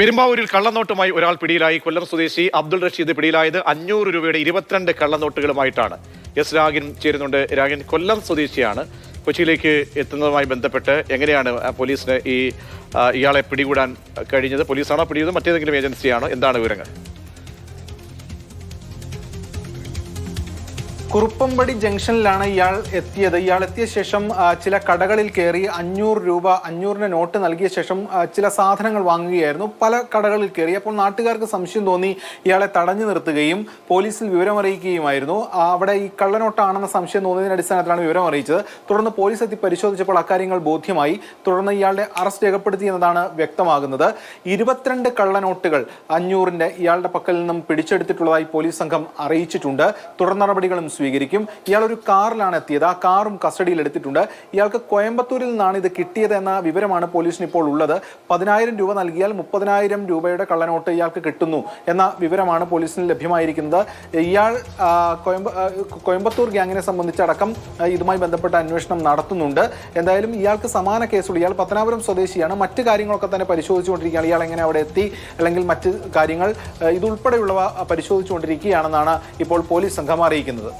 പെരുമ്പാവൂരിൽ കള്ളനോട്ടുമായി ഒരാൾ പിടിയിലായി. കൊല്ലം സ്വദേശി അബ്ദുൾ റഷീദ് പിടിയിലായത് അഞ്ഞൂറ് രൂപയുടെ ഇരുപത്തിരണ്ട് കള്ളനോട്ടുകളുമായിട്ടാണ്. എസ് രാഗിൻ ചേരുന്നുണ്ട്. രാഗിൻ കൊല്ലം സ്വദേശിയാണ്. കൊച്ചിയിലേക്ക് എത്തുന്നതുമായി ബന്ധപ്പെട്ട് എങ്ങനെയാണ് പോലീസിന് ഈ ഇയാളെ പിടികൂടാൻ കഴിഞ്ഞത്? പോലീസാണോ പിടിയത് മറ്റേതെങ്കിലും ഏജൻസിയാണോ? എന്താണ് വിവരങ്ങൾ? കുറുപ്പമ്പടി ജംഗ്ഷനിലാണ് ഇയാൾ എത്തിയത്. ഇയാൾ എത്തിയ ശേഷം ചില കടകളിൽ കയറി അഞ്ഞൂറ് രൂപ അഞ്ഞൂറിന് നോട്ട് നൽകിയ ശേഷം ചില സാധനങ്ങൾ വാങ്ങുകയായിരുന്നു. പല കടകളിൽ കയറി അപ്പോൾ നാട്ടുകാർക്ക് സംശയം തോന്നി ഇയാളെ തടഞ്ഞു നിർത്തുകയും പോലീസിൽ വിവരമറിയിക്കുകയുമായിരുന്നു അവിടെ ഈ കള്ളനോട്ടാണെന്ന സംശയം തോന്നിയതിന്റെ അടിസ്ഥാനത്തിലാണ് വിവരം അറിയിച്ചത്. തുടർന്ന് പോലീസ് എത്തി പരിശോധിച്ചപ്പോൾ അക്കാര്യങ്ങൾ ബോധ്യമായി. തുടർന്ന് ഇയാളുടെ അറസ്റ്റ് രേഖപ്പെടുത്തി എന്നതാണ് വ്യക്തമാകുന്നത്. ഇരുപത്തിരണ്ട് കള്ളനോട്ടുകൾ അഞ്ഞൂറിന്റെ ഇയാളുടെ പക്കൽ നിന്നും പിടിച്ചെടുത്തിട്ടുള്ളതായി പോലീസ് സംഘം അറിയിച്ചിട്ടുണ്ട്. തുടർ നടപടികളും സ്വീകരിക്കും. ഇയാൾ ഒരു കാറിലാണ് എത്തിയത്. ആ കാറും കസ്റ്റഡിയിൽ എടുത്തിട്ടുണ്ട്. ഇയാൾക്ക് കോയമ്പത്തൂരിൽ നിന്നാണ് ഇത് കിട്ടിയത് എന്ന വിവരമാണ് പോലീസിന് ഇപ്പോൾ ഉള്ളത്. പതിനായിരം രൂപ നൽകിയാൽ മുപ്പതിനായിരം രൂപയുടെ കള്ളനോട്ട് ഇയാൾക്ക് കിട്ടുന്നു എന്ന വിവരമാണ് പോലീസിന് ലഭ്യമായിരിക്കുന്നത്. ഇയാൾ കോയമ്പ കോയമ്പത്തൂർ ഗ്യാങ്ങിനെ സംബന്ധിച്ചടക്കം ഇതുമായി ബന്ധപ്പെട്ട അന്വേഷണം നടത്തുന്നുണ്ട്. എന്തായാലും ഇയാൾക്ക് സമാന കേസുകൾ ഇയാൾ പത്തനാപുരം സ്വദേശിയാണ്. മറ്റു കാര്യങ്ങളൊക്കെ തന്നെ പരിശോധിച്ചുകൊണ്ടിരിക്കുകയാണ്. ഇയാൾ എങ്ങനെ അവിടെ എത്തി? അല്ലെങ്കിൽ മറ്റ് കാര്യങ്ങൾ ഇതുൾപ്പെടെയുള്ളവ പരിശോധിച്ചുകൊണ്ടിരിക്കുകയാണെന്നാണ് ഇപ്പോൾ പോലീസ് സംഘം അറിയിക്കുന്നത്.